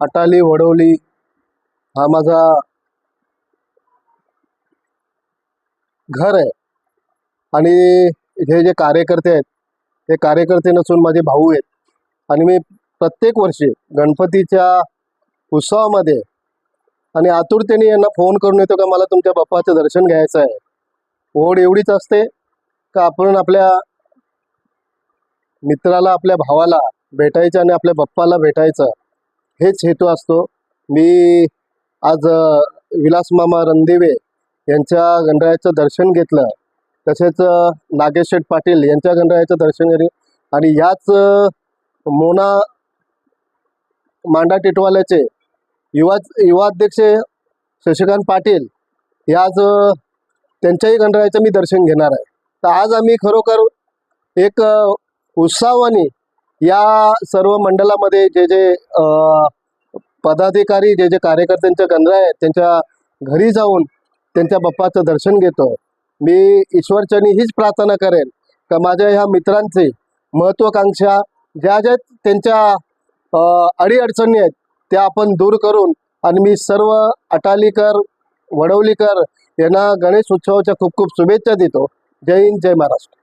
अटाली वडवली हा माझा घर आहे. आणि हे जे कार्यकर्ते आहेत हे कार्यकर्ते नसून माझे भाऊ आहेत. आणि मी प्रत्येक वर्षी गणपतीच्या उत्सवामध्ये आणि आतुरतेने यांना फोन करून येतो का मला तुमच्या बाप्पाचं दर्शन घ्यायचं आहे. ओढ एवढीच असते का आपण आपल्या मित्राला आपल्या भावाला भेटायचं आणि आपल्या बाप्पाला भेटायचं? हेच हेतू असतो. मी आज विलास मामा रणदिवे यांच्या गणरायाचं दर्शन घेतलं. तसेच नागेश शेठ पाटील यांच्या गणरायाचं दर्शन घेतलं. आणि याच मोना मांडा टिटवाल्याचे युवा युवा अध्यक्ष शशिकांत पाटील या आज त्यांच्याही गणरायाचं मी दर्शन घेणार आहे. तर आज आम्ही खरोखर एक अ, उत्साहाने या सर्व मंडळामध्ये जे जे पदाधिकारी जे जे कार्यकर्त्यांच्या गंध आहेत त्यांच्या घरी जाऊन त्यांच्या बाप्पाचं दर्शन घेतो. मी ईश्वरचनी हीच प्रार्थना करेन का माझ्या ह्या मित्रांची महत्त्वाकांक्षा ज्या ज्या त्यांच्या अडीअडचणी आहेत त्या आपण दूर करून आणि मी सर्व अटालीकर वडवलीकर यांना गणेश उत्सवाच्या खूप खूप शुभेच्छा देतो. जय हिंद जय महाराष्ट्र.